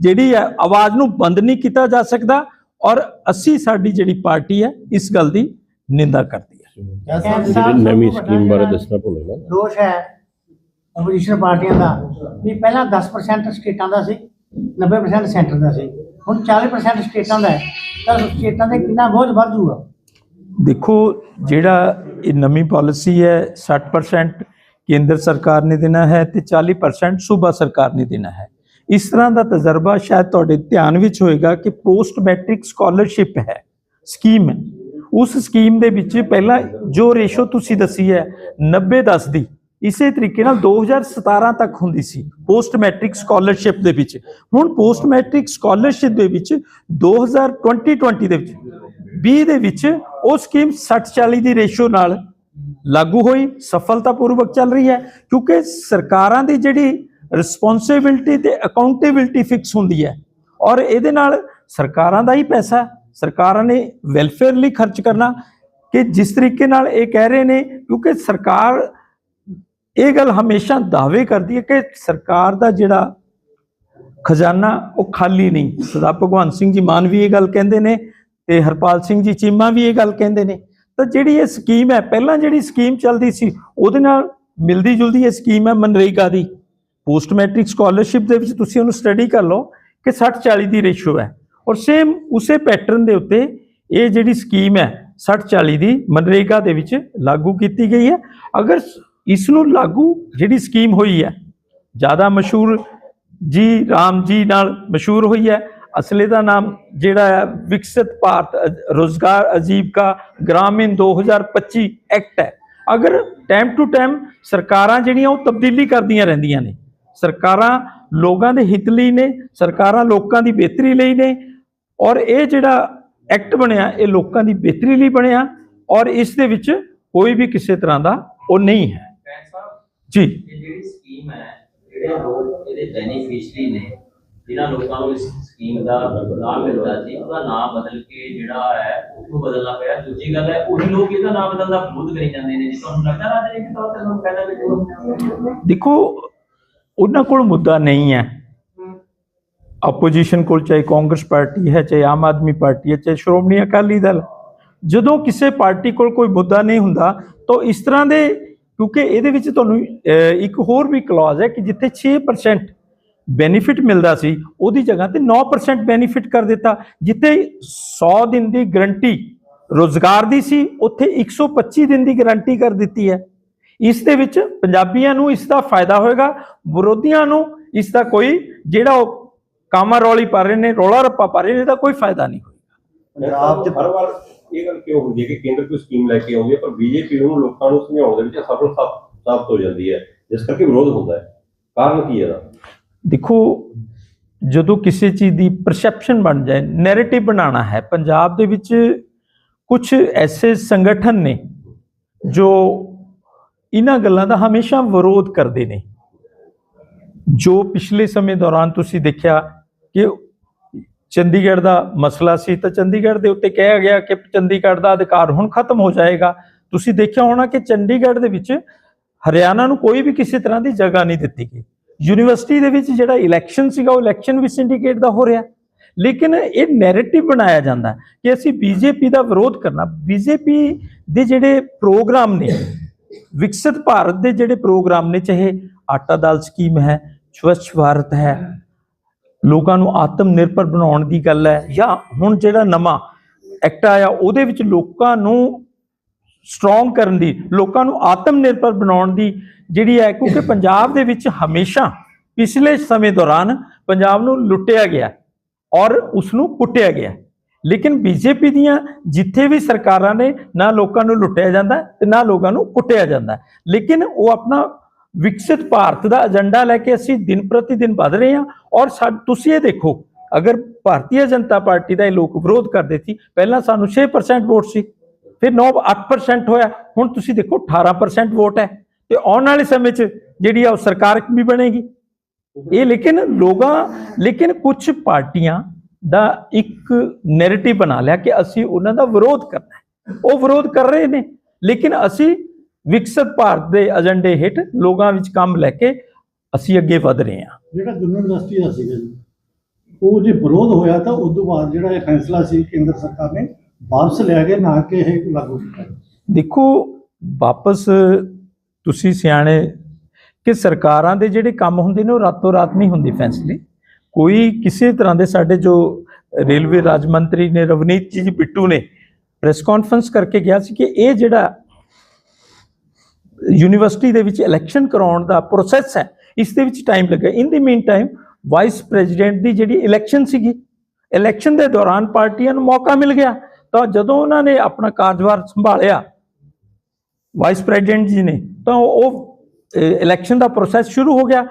ਜਿਹੜੀ ਹੈ ਆਵਾਜ਼ ਨੂੰ ਬੰਦ ਨਹੀਂ ਕੀਤਾ ਜਾ ਸਕਦਾ ਔਰ ਅਸੀਂ ਸਾਡੀ ਜਿਹੜੀ ਪਾਰਟੀ ਹੈ ਇਸ ਗੱਲ ਦੀ ਨਿੰਦਾ ਕਰਦੀ ਹੈ। ਨਵੀਂ ਸਕੀਮ ਬਾਰੇ ਦੱਸਣਾ ਭੁੱਲੇਗਾ ਦੋਸ਼ ਹੈ। ਆਪੋਜੀਸ਼ਨ ਪਾਰਟੀਆਂ ਦਾ ਵੀ ਪਹਿਲਾਂ 10% ਸਟੇਟਾਂ ਦਾ ਸੀ 90% ਸੈਂਟਰ ਦਾ ਸੀ, ਹੁਣ 40% ਸਟੇਟਾਂ ਦਾ ਹੈ, ਤਾਂ ਸਟੇਟਾਂ ਦੇ ਕਿੰਨਾ ਬੋਝ ਵੱਧ ਜੂਗਾ ਦੇਖੋ, ਜਿਹੜਾ ਇਹ ਨਵੀਂ ਪਾਲਿਸੀ ਹੈ 60% ਕੇਂਦਰ ਸਰਕਾਰ ਨੇ ਦੇਣਾ ਹੈ ਤੇ 40% ਸੂਬਾ ਸਰਕਾਰ ਨੇ ਦੇਣਾ ਹੈ। ਇਸ ਤਰ੍ਹਾਂ ਦਾ ਤਜਰਬਾ ਸ਼ਾਇਦ ਤੁਹਾਡੇ ਧਿਆਨ ਵਿੱਚ ਹੋਏਗਾ ਕਿ ਪੋਸਟ ਮੈਟ੍ਰਿਕ ਸਕਾਲਰਸ਼ਿਪ ਹੈ, ਸਕੀਮ ਹੈ। ਉਸ ਸਕੀਮ ਦੇ ਵਿੱਚ ਪਹਿਲਾਂ ਜੋ ਰੇਸ਼ੋ ਤੁਸੀਂ ਦੱਸੀ ਹੈ 90 10 ਦੀ ਇਸੇ ਤਰੀਕੇ ਨਾਲ 2017 ਤੱਕ ਹੁੰਦੀ ਸੀ ਪੋਸਟ ਮੈਟ੍ਰਿਕ ਸਕਾਲਰਸ਼ਿਪ ਦੇ ਵਿੱਚ। ਹੁਣ ਪੋਸਟ ਮੈਟ੍ਰਿਕ ਸਕਾਲਰਸ਼ਿਪ ਦੇ ਵਿੱਚ 2020 ਦੇ ਵਿੱਚ। 20 ਦੇ ਵਿੱਚ ਉਹ ਸਕੀਮ 60 40 ਦੀ ਰੇਸ਼ੋ ਨਾਲ ਲਾਗੂ ਹੋਈ। ਸਫਲਤਾਪੂਰਵਕ ਚੱਲ ਰਹੀ ਹੈ, ਕਿਉਂਕਿ ਸਰਕਾਰਾਂ ਦੀ ਜਿਹੜੀ ਰਿਸਪੌਂਸਿਬਿਲਟੀ ਤੇ ਅਕਾਊਂਟੇਬਿਲਟੀ ਫਿਕਸ ਹੁੰਦੀ ਹੈ ਔਰ ਇਹਦੇ ਨਾਲ ਸਰਕਾਰਾਂ ਦਾ ਹੀ ਪੈਸਾ, ਸਰਕਾਰਾਂ ਨੇ ਵੈਲਫੇਅਰ ਲਈ ਖਰਚ ਕਰਨਾ ਕਿ ਜਿਸ ਤਰੀਕੇ ਨਾਲ ਇਹ ਕਹਿ ਰਹੇ ਨੇ, ਕਿਉਂਕਿ ਸਰਕਾਰ ਇਹ ਗੱਲ ਹਮੇਸ਼ਾ ਦਾਅਵੇ ਕਰਦੀ ਹੈ ਕਿ ਸਰਕਾਰ ਦਾ ਜਿਹੜਾ ਖਜ਼ਾਨਾ, ਉਹ ਖਾਲੀ ਨਹੀਂ। ਸਰਦਾਰ ਭਗਵੰਤ ਸਿੰਘ ਜੀ ਮਾਨ ਵੀ ਇਹ ਗੱਲ ਕਹਿੰਦੇ ਨੇ ਤੇ ਹਰਪਾਲ ਸਿੰਘ ਜੀ ਚੀਮਾ ਵੀ ਇਹ ਗੱਲ ਕਹਿੰਦੇ ਨੇ। ਤਾਂ ਜਿਹੜੀ ਇਹ ਸਕੀਮ ਹੈ, ਪਹਿਲਾਂ ਜਿਹੜੀ ਸਕੀਮ ਚੱਲਦੀ ਸੀ, ਉਹਦੇ ਨਾਲ ਮਿਲਦੀ ਜੁਲਦੀ ਇਹ ਸਕੀਮ ਹੈ ਮਨਰੇਗਾ ਦੀ। ਪੋਸਟ ਮੈਟ੍ਰਿਕ ਸਕਾਲਰਸ਼ਿਪ ਦੇ ਵਿੱਚ ਤੁਸੀਂ ਉਹਨੂੰ ਸਟੱਡੀ ਕਰ ਲਓ ਕਿ 60 40 ਦੀ ਰੇਸ਼ੋ ਹੈ। ਔਰ ਸੇਮ ਉਸੇ ਪੈਟਰਨ ਦੇ ਉੱਤੇ ਇਹ ਜਿਹੜੀ ਸਕੀਮ ਹੈ 60 40 ਦੀ ਮਨਰੇਗਾ ਦੇ ਵਿੱਚ ਲਾਗੂ ਕੀਤੀ ਗਈ ਹੈ। ਅਗਰ ਇਸ ਨੂੰ ਲਾਗੂ ਜਿਹੜੀ ਸਕੀਮ ਹੋਈ ਹੈ, ਜ਼ਿਆਦਾ ਮਸ਼ਹੂਰ ਜੀ ਰਾਮ ਜੀ ਨਾਲ ਮਸ਼ਹੂਰ ਹੋਈ ਹੈ, ਅਸਲੇ ਦਾ ਨਾਮ ਜਿਹੜਾ ਹੈ ਵਿਕਸਿਤ ਭਾਰਤ ਅ- ਰੋਜ਼ਗਾਰ ਅਜੀਵਕਾ ਗ੍ਰਾਮੀਣ 2025 ਐਕਟ ਹੈ। ਅਗਰ ਟਾਈਮ ਟੂ ਟਾਈਮ ਸਰਕਾਰਾਂ ਜਿਹੜੀਆਂ ਉਹ ਤਬਦੀਲੀ ਕਰਦੀਆਂ ਰਹਿੰਦੀਆਂ ਨੇ, ਸਰਕਾਰਾਂ ਲੋਕਾਂ ਦੇ ਹਿੱਤ ਲਈ ਨੇ, ਸਰਕਾਰਾਂ ਲੋਕਾਂ ਦੀ ਬਿਹਤਰੀ ਲਈ ਨੇ, ਔਰ ਇਹ ਜਿਹੜਾ ਐਕਟ ਬਣਿਆ, ਇਹ ਲੋਕਾਂ ਦੀ ਬਿਹਤਰੀ ਲਈ ਬਣਿਆ, ਔਰ ਇਸ ਦੇ ਵਿੱਚ ਕੋਈ ਵੀ ਕਿਸੇ ਤਰ੍ਹਾਂ ਦਾ ਉਹ ਨਹੀਂ ਹੈ। ਜੀ। ਇਹ ਜਿਹੜੀ ਸਕੀਮ ਹੈ ਜਿਹੜੇ ਲੋਕ ਇਹਦੇ ਬੈਨੀਫੀਸ਼ਰੀ ਨੇ ਜਿਨ੍ਹਾਂ ਲੋਕਾਂ ਨੂੰ ਇਸ ਸਕੀਮ ਦਾ ਲਾਭ ਮਿਲਦਾ ਸੀ ਉਹਦਾ ਨਾਮ ਬਦਲ ਕੇ ਜਿਹੜਾ ਹੈ ਉਹ ਬਦਲਣਾ ਪਿਆ। ਦੂਜੀ ਗੱਲ ਹੈ ਉਹੀ ਲੋਕ ਇਹਦਾ ਨਾਮ ਬਦਲਣ ਦਾ ਵਿਰੋਧ ਕਰੀ ਜਾਂਦੇ ਨੇ। ਜੀ ਤੁਹਾਨੂੰ ਲੱਗਦਾ ਰਾਜਨੀਤਿਕ ਤੌਰ ਤੇ ਲੋਕ ਕਹਿੰਦਾ ਵੀ ਦੇਖੋ ਉਹਨਾਂ ਕੋਲ ਮੁੱਦਾ ਨਹੀਂ ਹੈ। ਆਪੋਜੀਸ਼ਨ ਕੋਲ ਚਾਹੇ ਕਾਂਗਰਸ ਪਾਰਟੀ ਹੈ ਚਾਹੇ ਆਮ ਆਦਮੀ ਪਾਰਟੀ ਹੈ ਚਾਹੇ ਸ਼੍ਰੋਮਣੀ ਅਕਾਲੀ ਦਲ। ਜਦੋਂ ਕਿਸੇ ਪਾਰਟੀ ਕੋਲ ਕੋਈ ਮੁੱਦਾ ਨਹੀਂ ਹੁੰਦਾ ਤਾਂ ਇਸ ਤਰ੍ਹਾਂ ਦੇ ਕਿਉਂਕਿ ਇਹਦੇ ਵਿੱਚ ਤੁਹਾਨੂੰ ਇੱਕ ਹੋਰ ਵੀ ਕਲੌਜ਼ ਹੈ ਕਿ ਜਿੱਥੇ 6% ਬੈਨੀਫਿਟ ਮਿਲਦਾ ਸੀ, ਉਹਦੀ ਜਗ੍ਹਾ ਤੇ 9% ਬੈਨੀਫਿਟ ਕਰ ਦਿੱਤਾ, ਜਿੱਥੇ 100 ਦਿਨ ਦੀ ਗਰੰਟੀ ਰੋਜ਼ਗਾਰ ਦੀ ਸੀ, ਉੱਥੇ 125 ਦਿਨ ਦੀ ਗਾਰੰਟੀ ਕਰ ਦਿੱਤੀ ਹੈ। ਇਸ ਦੇ ਵਿੱਚ ਪੰਜਾਬੀਆਂ ਨੂੰ ਇਸ ਦਾ ਫਾਇਦਾ ਹੋਏਗਾ, ਵਿਰੋਧੀਆਂ ਨੂੰ ਇਸ ਦਾ ਕੋਈ ਜਿਹੜਾ ਉਹ ਕਾਮਾ ਰੌਲੀ ਪਾ ਰਹੇ ਨੇ, ਰੌਲਾ ਰੱਪਾ ਪਾ ਰਹੇ ਨੇ, ਇਹਦਾ ਕੋਈ ਫਾਇਦਾ ਨਹੀਂ ਹੋਏਗਾ। ਪੰਜਾਬ 'ਚ ਇਹ ਗੱਲ ਕਿਉਂ ਹੁੰਦੀ ਹੈ ਕਿ ਕੇਂਦਰ ਕੋਈ ਸਕੀਮ ਲੈ ਕੇ ਆਉਂਦੀ ਹੈ, ਪਰ ਬੀਜੇਪੀ ਉਹਨੂੰ ਲੋਕਾਂ ਨੂੰ ਸਮਝਾਉਣ ਦੇ ਵਿੱਚ ਅਸਫਲ ਸਾਬਤ ਹੋ ਜਾਂਦੀ ਹੈ, ਜਿਸ ਕਰਕੇ ਵਿਰੋਧ ਹੁੰਦਾ ਹੈ। ਕਾਰਨ ਕੀ ਹੈ ਇਹਦਾ? ਦੇਖੋ, ਜਦੋਂ ਕਿਸੇ ਚੀਜ਼ ਦੀ ਪਰਸੈਪਸ਼ਨ ਬਣ ਜਾਏ ਨੈਰੇਟਿਵ ਬਣਾਉਣਾ ਹੈ, ਪੰਜਾਬ ਦੇ ਵਿੱਚ ਕੁਝ ਐਸੇ ਸੰਗਠਨ ਨੇ ਜੋ ਇਹਨਾਂ ਗੱਲਾਂ ਦਾ ਹਮੇਸ਼ਾ ਵਿਰੋਧ ਕਰਦੇ ਨੇ। ਜੋ ਪਿਛਲੇ ਸਮੇਂ ਦੌਰਾਨ ਤੁਸੀਂ ਦੇਖਿਆ ਕਿ ਚੰਡੀਗੜ੍ਹ ਦਾ ਮਸਲਾ ਸੀ ਤਾਂ ਚੰਡੀਗੜ੍ਹ ਦੇ ਉੱਤੇ ਕਿਹਾ ਗਿਆ ਕਿ ਚੰਡੀਗੜ੍ਹ ਦਾ ਅਧਿਕਾਰ ਹੁਣ ਖਤਮ ਹੋ ਜਾਏਗਾ। ਤੁਸੀਂ ਦੇਖਿਆ ਹੋਣਾ ਕਿ ਚੰਡੀਗੜ੍ਹ ਦੇ ਵਿੱਚ ਹਰਿਆਣਾ ਨੂੰ ਕੋਈ ਵੀ ਕਿਸੇ ਤਰ੍ਹਾਂ ਦੀ ਜਗ੍ਹਾ ਨਹੀਂ ਦਿੱਤੀ ਗਈ। ਯੂਨੀਵਰਸਿਟੀ ਦੇ ਵਿੱਚ ਜਿਹੜਾ ਇਲੈਕਸ਼ਨ ਸੀਗਾ, ਉਹ ਇਲੈਕਸ਼ਨ ਵੀ ਸਿੰਡੀਕੇਟ ਦਾ ਹੋ ਰਿਹਾ। ਲੇਕਿਨ ਇਹ ਨੈਰੇਟਿਵ ਬਣਾਇਆ ਜਾਂਦਾ ਕਿ ਅਸੀਂ ਬੀਜੇਪੀ ਦਾ ਵਿਰੋਧ ਕਰਨਾ। ਬੀਜੇਪੀ ਦੇ ਜਿਹੜੇ ਪ੍ਰੋਗਰਾਮ ਨੇ, ਵਿਕਸਿਤ ਭਾਰਤ ਦੇ ਜਿਹੜੇ ਪ੍ਰੋਗਰਾਮ ਨੇ, ਚਾਹੇ ਆਟਾ ਦਾਲ ਸਕੀਮ ਹੈ, ਸਵੱਛ ਭਾਰਤ ਹੈ ਲੋਕਾਂ ਨੂੰ ਆਤਮ ਨਿਰਭਰ ਬਣਾਉਣ ਦੀ ਗੱਲ ਹੈ ਜਾਂ ਹੁਣ ਜਿਹੜਾ ਨਵਾਂ ਐਕਟ ਆਇਆ ਉਹਦੇ ਵਿੱਚ ਲੋਕਾਂ ਨੂੰ ਸਟਰੋਂਗ ਕਰਨ ਦੀ, ਲੋਕਾਂ ਨੂੰ ਆਤਮ ਨਿਰਭਰ ਬਣਾਉਣ ਦੀ ਜਿਹੜੀ ਹੈ, ਕਿਉਂਕਿ ਪੰਜਾਬ ਦੇ ਵਿੱਚ ਹਮੇਸ਼ਾ ਪਿਛਲੇ ਸਮੇਂ ਦੌਰਾਨ ਪੰਜਾਬ ਨੂੰ ਲੁੱਟਿਆ ਗਿਆ ਔਰ ਉਸ ਨੂੰ ਕੁੱਟਿਆ ਗਿਆ। ਲੇਕਿਨ ਬੀਜੇਪੀ ਦੀਆਂ ਜਿੱਥੇ ਵੀ ਸਰਕਾਰਾਂ ਨੇ ਨਾ ਲੋਕਾਂ ਨੂੰ ਲੁੱਟਿਆ ਜਾਂਦਾ ਹੈ ਤੇ ਨਾ ਲੋਕਾਂ ਨੂੰ ਕੁੱਟਿਆ ਜਾਂਦਾ। ਲੇਕਿਨ ਉਹ ਆਪਣਾ ਵਿਕਸਿਤ ਭਾਰਤ ਦਾ ਏਜੰਡਾ ਲੈ ਕੇ ਅਸੀਂ ਦਿਨ ਪ੍ਰਤੀ ਦਿਨ ਵਧ ਰਹੇ ਹਾਂ ਔਰ ਸਾ- ਤੁਸੀਂ ਇਹ ਦੇਖੋ, ਅਗਰ ਭਾਰਤੀ ਜਨਤਾ ਪਾਰਟੀ ਦਾ ਇਹ ਲੋਕ ਵਿਰੋਧ ਕਰਦੇ ਸੀ, ਪਹਿਲਾਂ ਸਾਨੂੰ 6% ਵੋਟ ਸੀ, ਫਿਰ 9 8% ਹੋਇਆ, ਹੁਣ ਤੁਸੀਂ ਦੇਖੋ 18% ਵੋਟ ਹੈ ਤੇ ਆਉਣ ਵਾਲੇ ਸਮੇਂ 'ਚ ਜਿਹੜੀ ਆ ਉਹ ਸਰਕਾਰ ਵੀ ਬਣੇਗੀ। ਇਹ ਲੇਕਿਨ ਲੋਕਾਂ, ਲੇਕਿਨ ਕੁਝ ਪਾਰਟੀਆਂ ਦਾ ਇੱਕ ਨੈਰੇਟਿਵ ਬਣਾ ਲਿਆ ਕਿ ਅਸੀਂ ਉਹਨਾਂ ਦਾ ਵਿਰੋਧ ਕਰਨਾ ਹੈ। ਉਹ ਵਿਰੋਧ ਕਰ ਰਹੇ ਨੇ, ਲੇਕਿਨ ਅਸੀਂ ਵਿਕਸਿਤ ਭਾਰਤ ਦੇ ਏਜੰਡੇ ਹੇਠ ਲੋਕਾਂ ਵਿੱਚ ਕੰਮ ਲੈ ਕੇ ਅਸੀਂ ਅੱਗੇ ਵਧ ਰਹੇ ਹਾਂ। ਜਿਹੜਾ ਦੁੰਨ ਯੂਨੀਵਰਸਿਟੀ ਦਾ ਸੀਗਾ ਜੀ ਉਹ ਜੇ ਵਿਰੋਧ ਹੋਇਆ ਤਾਂ ਉਸ ਤੋਂ ਬਾਅਦ ਜਿਹੜਾ ਇਹ ਫੈਸਲਾ ਸੀ ਕੇਂਦਰ ਸਰਕਾਰ ਨੇ ਵਾਪਸ ਲਿਆ ਕੇ ਨਾ ਕਿ ਇਹ ਲਾਗੂ ਕੀਤਾ। ਦੇਖੋ ਵਾਪਸ ਤੁਸੀਂ ਸਿਆਣੇ ਕਿ ਸਰਕਾਰਾਂ ਦੇ ਜਿਹੜੇ ਕੰਮ ਹੁੰਦੇ ਨੇ ਉਹ ਰਾਤੋਂ ਰਾਤ ਨਹੀਂ ਹੁੰਦੇ ਫੈਸਲੇ। ਕੋਈ ਕਿਸੇ ਤਰ੍ਹਾਂ ਦੇ ਸਾਡੇ ਜੋ ਰੇਲਵੇ ਰਾਜ ਮੰਤਰੀ ਨੇ ਰਵਨੀਤ ਜੀ ਬਿੱਟੂ ਨੇ ਪ੍ਰੈਸ ਕਾਨਫਰੰਸ ਕਰਕੇ ਗਿਆ ਸੀ ਕਿ ਇਹ ਜਿਹੜਾ ਯੂਨੀਵਰਸਿਟੀ ਦੇ ਵਿੱਚ ਇਲੈਕਸ਼ਨ ਕਰਾਉਣ ਦਾ ਪ੍ਰੋਸੈਸ ਹੈ। ਇਸ ਦੇ ਵਿੱਚ ਟਾਈਮ ਲੱਗਾ in the mean time vice president ਦੀ ਜਿਹੜੀ ਇਲੈਕਸ਼ਨ ਸੀਗੀ ਇਲੈਕਸ਼ਨ ਦੇ ਦੌਰਾਨ ਪਾਰਟੀਆਂ ਨੂੰ ਮੌਕਾ ਮਿਲ ਗਿਆ। ਤਾਂ ਜਦੋਂ ਉਹਨਾਂ ਨੇ ਆਪਣਾ ਕਾਰਜਭਾਰ ਸੰਭਾਲਿਆ ਵਾਈਸ ਪ੍ਰੈਜ਼ੀਡੈਂਟ ਜੀ ਨੇ ਤਾਂ ਉਹ ਇਲੈਕਸ਼ਨ ਦਾ ਪ੍ਰੋਸੈਸ ਸ਼ੁਰੂ ਹੋ ਗਿਆ।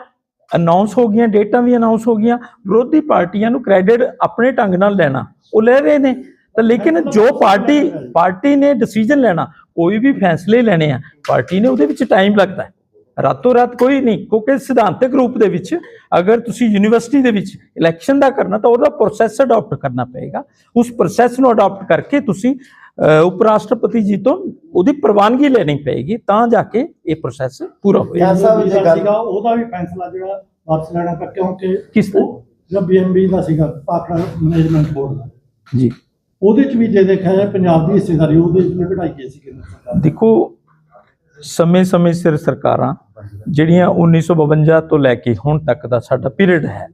ਅਨਾਉਂਸ ਹੋ ਗਈਆਂ ਡੇਟਾਂ ਵੀ ਅਨਾਉਂਸ ਹੋ ਗਈਆਂ। ਵਿਰੋਧੀ ਪਾਰਟੀਆਂ ਨੂੰ ਕ੍ਰੈਡਿਟ ਆਪਣੇ ਢੰਗ ਨਾਲ ਲੈਣਾ। ਉਹ ਲੈ ਰਹੇ ਨੇ। ਤਾਂ ਲੇਕਿਨ ਜੋ ਪਾਰਟੀ ਪਾਰਟੀ ਨੇ ਡਿਸੀਜਨ ਲੈਣਾ ਕੋਈ ਵੀ ਫੈਸਲੇ ਲੈਣੇ ਆ ਪਾਰਟੀ ਨੇ ਉਹਦੇ ਵਿੱਚ ਟਾਈਮ ਲੱਗਦਾ ਹੈ। ਰਾਤੋਂ ਰਾਤ ਕੋਈ ਨਹੀਂ ਕਿਉਂਕਿ ਸਿਧਾਂਤਕ ਰੂਪ ਦੇ ਵਿੱਚ ਅਗਰ ਤੁਸੀਂ ਯੂਨੀਵਰਸਿਟੀ ਦੇ ਵਿੱਚ ਇਲੈਕਸ਼ਨ ਦਾ ਕਰਨਾ ਤਾਂ ਉਹਦਾ ਪ੍ਰੋਸੈਸ ਅਡਾਪਟ ਕਰਨਾ ਪਏਗਾ। ਉਸ ਪ੍ਰੋਸੈਸ ਨੂੰ ਅਡਾਪਟ ਕਰਕੇ ਤੁਸੀਂ ਉਪ ਰਾਸ਼ਟਰਪਤੀ ਜੀ ਤੋਂ ਉਹਦੀ ਪ੍ਰਵਾਨਗੀ ਲੈਣੀ ਪਏਗੀ ਤਾਂ ਜਾ ਕੇ ਇਹ ਪ੍ਰੋਸੈਸ ਪੂਰਾ ਹੋਏਗਾ। ਸਾਹਿਬ, ਜੇ ਗੱਲ- ਉਹਦਾ ਵੀ ਫੈਸਲਾ ਜਿਹੜਾ ਵਾਪਸ ਲੈਣਾ ਪਿਆ ਕਿਉਂਕਿ ਕਿਸ ਜਿਹੜਾ ਬੀਐਮਬੀ ਦਾ ਸੀਗਾ ਪਾਖੜਾ ਮੈਨੇਜਮੈਂਟ ਬੋਰਡ ਦਾ। ਜੀ। ਉਹਦੇ ਚ ਵੀ ਜੇ ਦੇਖਿਆ ਜਾਏ, ਪੰਜਾਬ ਦੀ ਹਿੱਸੇਦਾਰੀ ਉਹਦੇ ਚ ਵੀ ਘਟਾਈ ਗਈ ਸੀ ਕੇਂਦਰ ਸਰਕਾਰ ਦੇਖੋ ਸਮੇਂ-ਸਮੇਂ ਸਿਰ ਸਰਕਾਰਾਂ ਜਿਹੜੀਆਂ 1952 ਤੋਂ ਲੈ ਕੇ ਹੁਣ ਤੱਕ ਦਾ ਸਾਡਾ ਪੀਰੀਅਡ ਹੈ,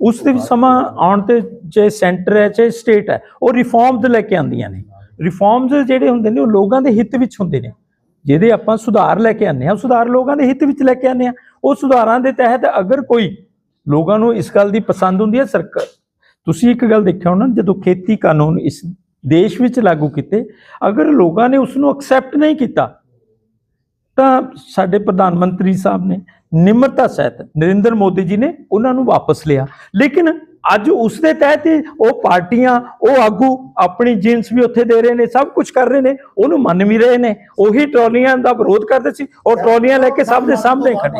ਉਸ ਦੇ ਵਿੱਚ ਸਮਾਂ ਆਉਣ ਤੇ ਚਾਹੇ ਸੈਂਟਰ ਹੈ, ਚਾਹੇ ਸਟੇਟ ਹੈ, ਉਹ ਰਿਫਾਰਮਸ ਲੈ ਕੇ ਆਉਂਦੀਆਂ ਨੇ। ਰਿਫਾਰਮਸ ਜਿਹੜੇ ਹੁੰਦੇ ਨੇ, ਉਹ ਲੋਕਾਂ ਦੇ ਹਿੱਤ ਵਿੱਚ ਹੁੰਦੇ ਨੇ। ਜਿਹਦੇ ਆਪਾਂ ਸੁਧਾਰ ਲੈ ਕੇ ਆਉਂਦੇ ਹਾਂ ਸੁਧਾਰ ਲੋਕਾਂ ਦੇ ਹਿੱਤ ਵਿੱਚ ਲੈ ਕੇ ਆਉਂਦੇ ਹਾਂ। ਉਹ ਸੁਧਾਰਾਂ ਦੇ ਤਹਿਤ ਅਗਰ ਕੋਈ ਲੋਕਾਂ ਨੂੰ ਇਸ ਗੱਲ ਦੀ ਪਸੰਦ ਹੁੰਦੀ ਹੈ ਸਰਕਾਰ ਤੁਸੀਂ ਇੱਕ ਗੱਲ ਦੇਖਿਆ ਹੋਣਾ, ਜਦੋਂ ਖੇਤੀ ਕਾਨੂੰਨ ਇਸ ਦੇਸ਼ ਵਿੱਚ ਲਾਗੂ ਕੀਤੇ, ਅਗਰ ਲੋਕਾਂ ਨੇ ਉਸ ਨੂੰ ਐਕਸੈਪਟ ਨਹੀਂ ਕੀਤਾ, ਤਾਂ ਸਾਡੇ ਪ੍ਰਧਾਨ ਮੰਤਰੀ ਸਾਹਿਬ ਨੇ ਨਿਮਰਤਾ ਸਹਿਤ ਨਰਿੰਦਰ ਮੋਦੀ ਜੀ ਨੇ ਉਹਨਾਂ ਨੂੰ ਵਾਪਸ ਲਿਆ। ਲੇਕਿਨ ਅੱਜ ਉਸ ਦੇ ਤਹਿਤ ਹੀ ਉਹ ਪਾਰਟੀਆਂ, ਉਹ ਆਗੂ ਆਪਣੀ ਜਿੰਸ ਵੀ ਉੱਥੇ ਦੇ ਰਹੇ ਨੇ, ਸਭ ਕੁਝ ਕਰ ਰਹੇ ਨੇ, ਉਹਨੂੰ ਮੰਨ ਵੀ ਰਹੇ ਨੇ, ਉਹੀ ਟਰਾਲੀਆਂ ਦਾ ਵਿਰੋਧ ਕਰਦੇ ਸੀ, ਉਹ ਟਰਾਲੀਆਂ ਲੈ ਕੇ ਸਭ ਦੇ ਸਾਹਮਣੇ ਖੜੇ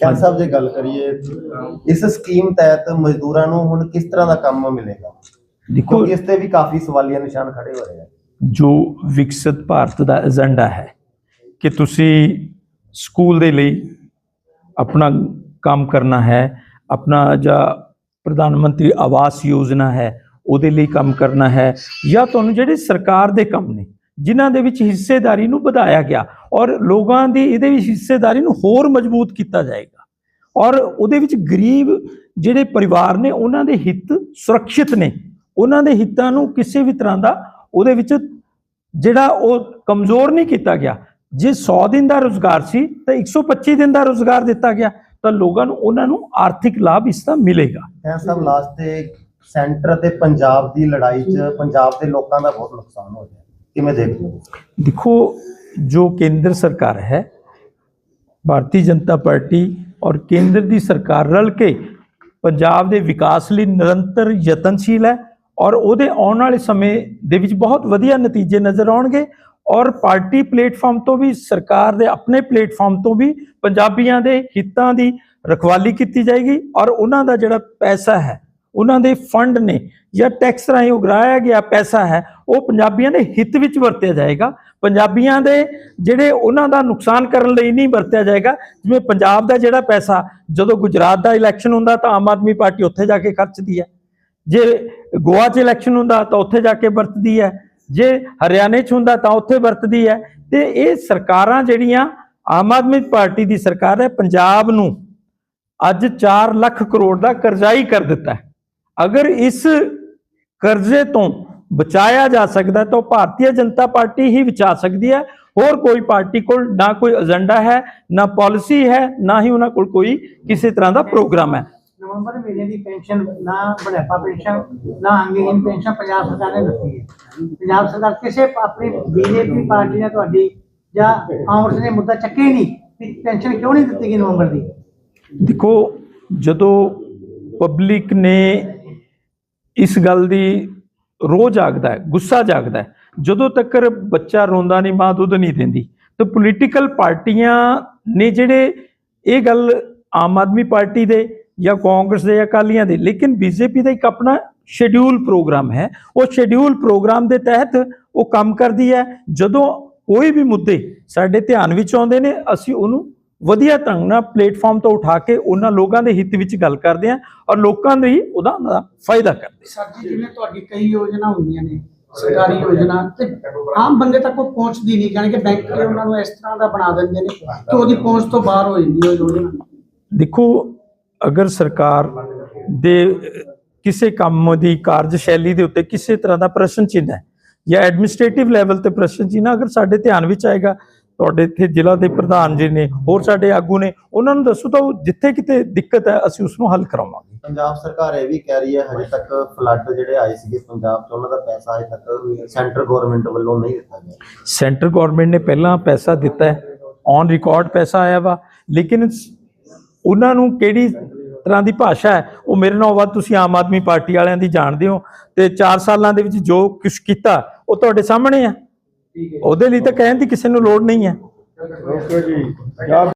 ਕੈਨ ਸਾਹਿਬ ਜੇ ਗੱਲ ਕਰੀਏ ਇਸ ਸਕੀਮ ਤਹਿਤ ਮਜ਼ਦੂਰਾਂ ਨੂੰ ਹੁਣ ਕਿਸ ਤਰ੍ਹਾਂ ਦਾ ਕੰਮ ਮਿਲੇਗਾ? ਦੇਖੋ ਇਸ ਤੇ ਵੀ ਕਾਫੀ ਸਵਾਲੀਆ ਨਿਸ਼ਾਨ ਖੜੇ ਹੋ ਰਹੇ ਆ। ਜੋ ਵਿਕਸਿਤ ਭਾਰਤ ਦਾ ਏਜੰਡਾ ਹੈ ਕਿ ਤੁਸੀਂ ਸਕੂਲ ਦੇ ਲਈ ਆਪਣਾ ਕੰਮ ਕਰਨਾ ਹੈ ਆਪਣਾ ਜਾਂ ਪ੍ਰਧਾਨ ਮੰਤਰੀ ਆਵਾਸ ਯੋਜਨਾ ਹੈ ਉਹਦੇ ਲਈ ਕੰਮ ਕਰਨਾ ਹੈ ਜਾਂ ਤੁਹਾਨੂੰ ਜਿਹੜੇ ਸਰਕਾਰ ਦੇ ਕੰਮ ਨੇ ਜਿਨ੍ਹਾਂ ਦੇ ਵਿੱਚ ਹਿੱਸੇਦਾਰੀ ਨੂੰ ਵਧਾਇਆ ਗਿਆ ਔਰ ਲੋਕਾਂ ਦੀ ਇਹਦੇ ਵਿੱਚ ਹਿੱਸੇਦਾਰੀ ਨੂੰ ਹੋਰ ਮਜ਼ਬੂਤ ਕੀਤਾ ਜਾਏਗਾ ਔਰ ਉਹਦੇ ਵਿੱਚ ਗਰੀਬ ਜਿਹੜੇ ਪਰਿਵਾਰ ਨੇ ਉਹਨਾਂ ਦੇ ਹਿੱਤ ਸੁਰੱਖਿਅਤ ਨੇ, ਉਹਨਾਂ ਦੇ ਹਿੱਤਾਂ ਨੂੰ ਕਿਸੇ ਵੀ ਤਰ੍ਹਾਂ ਦਾ ਉਹਦੇ ਵਿੱਚ ਜਿਹੜਾ ਉਹ ਕਮਜ਼ੋਰ ਨਹੀਂ ਕੀਤਾ ਗਿਆ। ਜੇ 100 ਦਿਨ ਦਾ ਰੋਜ਼ਗਾਰ ਸੀ ਤਾਂ 125 ਦਿਨ ਦਾ ਰੋਜ਼ਗਾਰ ਦਿੱਤਾ ਗਿਆ, ਤਾਂ ਲੋਕਾਂ ਨੂੰ ਉਹਨਾਂ ਨੂੰ ਆਰਥਿਕ ਲਾਭ ਇਸ ਦਾ ਮਿਲੇਗਾ। ਕੈਨ ਸਾਹਿਬ ਲਾਸਟ ਤੇ ਸੈਂਟਰ ਅਤੇ ਪੰਜਾਬ ਦੀ ਲੜਾਈ 'ਚ ਪੰਜਾਬ ਦੇ ਲੋਕਾਂ ਦਾ ਬਹੁਤ ਨੁਕਸਾਨ ਹੋ ਗਿਆ ਕਿਵੇਂ ਦੇਖਦੇ ਹੋ ਦੇਖੋ, ਜੋ ਕੇਂਦਰ ਸਰਕਾਰ ਹੈ, ਭਾਰਤੀ ਜਨਤਾ ਪਾਰਟੀ ਔਰ ਕੇਂਦਰ ਦੀ ਸਰਕਾਰ ਰਲ ਕੇ ਪੰਜਾਬ ਦੇ ਵਿਕਾਸ ਲਈ ਨਿਰੰਤਰ ਯਤਨਸ਼ੀਲ ਹੈ ਔਰ ਉਹਦੇ ਆਉਣ ਵਾਲੇ ਸਮੇਂ ਦੇ ਵਿੱਚ ਬਹੁਤ ਵਧੀਆ ਨਤੀਜੇ ਨਜ਼ਰ ਆਉਣਗੇ ਔਰ ਪਾਰਟੀ ਪਲੇਟਫਾਰਮ ਤੋਂ ਵੀ, ਸਰਕਾਰ ਦੇ ਆਪਣੇ ਪਲੇਟਫਾਰਮ ਤੋਂ ਵੀ ਪੰਜਾਬੀਆਂ ਦੇ ਹਿੱਤਾਂ ਦੀ ਰਖਵਾਲੀ ਕੀਤੀ ਜਾਏਗੀ ਔਰ ਉਹਨਾਂ ਦਾ ਜਿਹੜਾ ਪੈਸਾ ਹੈ, ਉਹਨਾਂ ਦੇ ਫੰਡ ਨੇ ਜਾਂ ਟੈਕਸ ਰਾਹੀਂ ਉਗਰਾਇਆ ਗਿਆ ਪੈਸਾ ਹੈ ਉਹ ਪੰਜਾਬੀਆਂ ਦੇ ਹਿੱਤ ਵਿੱਚ ਵਰਤਿਆ ਜਾਏਗਾ। ਪੰਜਾਬੀਆਂ ਦੇ ਜਿਹੜੇ ਉਹਨਾਂ ਦਾ ਨੁਕਸਾਨ ਕਰਨ ਲਈ ਨਹੀਂ ਵਰਤਿਆ ਜਾਏਗਾ। ਜਿਵੇਂ ਪੰਜਾਬ ਦਾ ਜਿਹੜਾ ਪੈਸਾ, ਜਦੋਂ ਗੁਜਰਾਤ ਦਾ ਇਲੈਕਸ਼ਨ ਹੁੰਦਾ ਤਾਂ ਆਮ ਆਦਮੀ ਪਾਰਟੀ ਉੱਥੇ ਜਾ ਕੇ ਖਰਚਦੀ ਹੈ। ਜੇ ਗੋਆ 'ਚ ਇਲੈਕਸ਼ਨ ਹੁੰਦਾ ਤਾਂ ਉੱਥੇ ਜਾ ਕੇ ਵਰਤਦੀ ਹੈ। ਜੇ ਹਰਿਆਣੇ 'ਚ ਹੁੰਦਾ ਤਾਂ ਉੱਥੇ ਵਰਤਦੀ ਹੈ। ਤੇ ਇਹ ਸਰਕਾਰਾਂ ਜਿਹੜੀਆਂ ਆਮ ਆਦਮੀ ਪਾਰਟੀ ਦੀ ਸਰਕਾਰ ਹੈ, ਪੰਜਾਬ ਨੂੰ ਅੱਜ 4 ਲੱਖ ਕਰੋੜ ਦਾ ਕਰਜ਼ਾਈ ਕਰ ਦਿੱਤਾ ਹੈ। ਅਗਰ ਇਸ ਕਰਜ਼ੇ ਤੋਂ ਬਚਾਇਆ ਜਾ ਸਕਦਾ ਤਾਂ ਭਾਰਤੀ ਜਨਤਾ ਪਾਰਟੀ ਹੀ ਬਚਾ ਸਕਦੀ ਹੈ। ਹੋਰ ਕੋਈ ਪਾਰਟੀ ਕੋਲ ਨਾ ਕੋਈ ਏਜੰਡਾ ਹੈ ਨਾ ਪਾਲਿਸੀ ਹੈ ਨਾ ਹੀ ਉਹਨਾਂ ਕੋਲ ਕੋਈ ਕਿਸੇ ਤਰ੍ਹਾਂ ਦਾ ਪ੍ਰੋਗਰਾਮ ਹੈ। ਨਵੰਬਰ ਮਹੀਨੇ ਦੀ ਪੈਨਸ਼ਨ ਨਾ ਬੁਢਾਪਾ ਪੈਨਸ਼ਨ ਨਾ ਅੰਗਹੀਨ ਪੈਨਸ਼ਨ ਪੰਜਾਬ ਸਰਕਾਰ ਨੇ ਦਿੱਤੀ ਹੈ। ਪੰਜਾਬ ਸਰਕਾਰ ਕਿਸੇ ਆਪਣੀ ਬੀਜੇਪੀ ਪਾਰਟੀ ਨੇ ਤੁਹਾਡੀ ਜਾਂ ਕਾਂਗਰਸ ਨੇ ਮੁੱਦਾ ਚੱਕਿਆ ਹੀ ਨਹੀਂ ਕਿ ਪੈਨਸ਼ਨ ਕਿਉਂ ਨਹੀਂ ਦਿੱਤੀ ਗਈ ਨਵੰਬਰ ਦੀ? ਦੇਖੋ ਜਦੋਂ ਪਬਲਿਕ ਨੇ ਇਸ ਗੱਲ ਦੀ ਰੋ ਜਾਗਦਾ ਹੈ, ਗੁੱਸਾ ਜਾਗਦਾ ਹੈ। ਜਦੋਂ ਤੱਕ ਬੱਚਾ ਰੋਂਦਾ ਨਹੀਂ, ਮਾਂ ਦੁੱਧ ਨਹੀਂ ਦਿੰਦੀ। ਤਾਂ ਪੋਲੀਟੀਕਲ ਪਾਰਟੀਆਂ ਨੇ ਜਿਹੜੇ ਇਹ ਗੱਲ ਆਮ ਆਦਮੀ ਪਾਰਟੀ ਦੇ ਜਾਂ ਕਾਂਗਰਸ ਦੇ ਜਾਂ ਅਕਾਲੀਆਂ ਦੇ, ਲੇਕਿਨ ਬੀਜੇਪੀ ਦਾ ਇੱਕ ਆਪਣਾ ਸ਼ੈਡਿਊਲ ਪ੍ਰੋਗਰਾਮ ਹੈ। ਉਹ ਸ਼ੈਡਿਊਲ ਪ੍ਰੋਗਰਾਮ ਦੇ ਤਹਿਤ ਉਹ ਕੰਮ ਕਰਦੀ ਹੈ। ਜਦੋਂ ਕੋਈ ਵੀ ਮੁੱਦੇ ਸਾਡੇ ਧਿਆਨ ਵਿੱਚ ਆਉਂਦੇ ਨੇ, ਅਸੀਂ ਉਹਨੂੰ ਵਧੀਆ ਢੰਗ ਨਾਲ ਪਲੇਟਫਾਰਮ ਤੋਂ ਉਠਾ ਕੇ ਉਹਨਾਂ ਲੋਕਾਂ ਦੇ ਹਿੱਤ ਵਿੱਚ ਗੱਲ ਕਰਦੇ ਹਾਂ ਔਰ ਲੋਕਾਂ ਲਈ ਉਹਦਾ ਉਹਦਾ ਫਾਇਦਾ ਕਰਦੇ ਹਾਂ। ਸਰ ਜੀ ਜਿਵੇਂ ਤੁਹਾਡੀ ਕਈ ਯੋਜਨਾ ਹੁੰਦੀਆਂ ਨੇ ਸਰਕਾਰੀ ਯੋਜਨਾ ਤੇ ਆਮ ਬੰਦੇ ਤੱਕ ਉਹ ਪਹੁੰਚਦੀ ਨਹੀਂ ਜਾਣੀ ਕਿ ਬੈਂਕ ਉਹਨਾਂ ਨੂੰ ਇਸ ਤਰ੍ਹਾਂ ਦਾ ਬਣਾ ਦਿੰਦੇ ਨੇ ਕਿ ਉਹਦੀ ਪਹੁੰਚ ਤੋਂ ਬਾਹਰ ਹੋ ਜਾਂਦੀ ਹੈ ਯੋਜਨਾ ਦੇਖੋ ਅਗਰ ਸਰਕਾਰ ਦੇ ਕਿਸੇ ਕੰਮ ਦੀ ਕਾਰਜਸ਼ੈਲੀ ਦੇ ਉੱਤੇ ਕਿਸੇ ਤਰ੍ਹਾਂ ਦਾ ਪ੍ਰਸ਼ਨ ਚਿੰਨ੍ਹ ਹੈ ਜਾਂ ਐਡਮਿਨਿਸਟ੍ਰੇਟਿਵ ਲੈਵਲ ਤੇ ਪ੍ਰਸ਼ਨ ਚਿੰਨ੍ਹ ਹੈ, ਅਗਰ ਸਾਡੇ ਧਿਆਨ ਵਿੱਚ ਆਏਗਾ ਤੁਹਾਡੇ ਇੱਥੇ ਜ਼ਿਲ੍ਹਾ ਦੇ ਪ੍ਰਧਾਨ ਜੀ ਨੇ ਹੋਰ ਸਾਡੇ ਆਗੂ ਨੇ ਉਹਨਾਂ ਨੂੰ ਦੱਸੋ ਤਾਂ ਉਹ ਜਿੱਥੇ ਕਿਤੇ ਦਿੱਕਤ ਹੈ ਅਸੀਂ ਉਸ ਨੂੰ ਹੱਲ ਕਰਾਵਾਂਗੇ। ਪੰਜਾਬ ਸਰਕਾਰ ਇਹ ਵੀ ਕਹਿ ਰਹੀ ਹੈ ਹਜੇ ਤੱਕ ਫਲੱਡ ਜਿਹੜੇ ਆਏ ਸੀਗੇ ਪੰਜਾਬ 'ਚ ਉਹਨਾਂ ਦਾ ਪੈਸਾ ਹਜੇ ਤੱਕ ਸੈਂਟਰ ਗਵਰਨਮੈਂਟ ਵੱਲੋਂ ਨਹੀਂ ਦਿੱਤਾ ਗਿਆ। ਸੈਂਟਰ ਗਵਰਨਮੈਂਟ ਨੇ ਪਹਿਲਾਂ ਪੈਸਾ ਦਿੱਤਾ ਹੈ ਔਨ ਰਿਕਾਰਡ ਪੈਸਾ ਆਇਆ ਵਾ ਲੇਕਿਨ ਉਹਨਾਂ ਨੂੰ ਕਿਹੜੀ ਤਰ੍ਹਾਂ ਦੀ ਭਾਸ਼ਾ ਹੈ ਉਹ ਮੇਰੇ ਨਾਲੋਂ ਵੱਧ ਤੁਸੀਂ ਆਮ ਆਦਮੀ ਪਾਰਟੀ ਵਾਲਿਆਂ ਦੀ ਜਾਣਦੇ ਹੋ ਤੇ 4 ਸਾਲਾਂ ਦੇ ਵਿੱਚ ਜੋ ਕੁਝ ਕੀਤਾ ਉਹ ਤੁਹਾਡੇ ਸਾਹਮਣੇ ਆ ਉਹਦੇ ਲਈ ਤਾਂ ਕਹਿਣ ਦੀ ਕਿਸੇ ਨੂੰ ਲੋੜ ਨਹੀਂ ਹੈ। ਓਕੇ ਜੀ।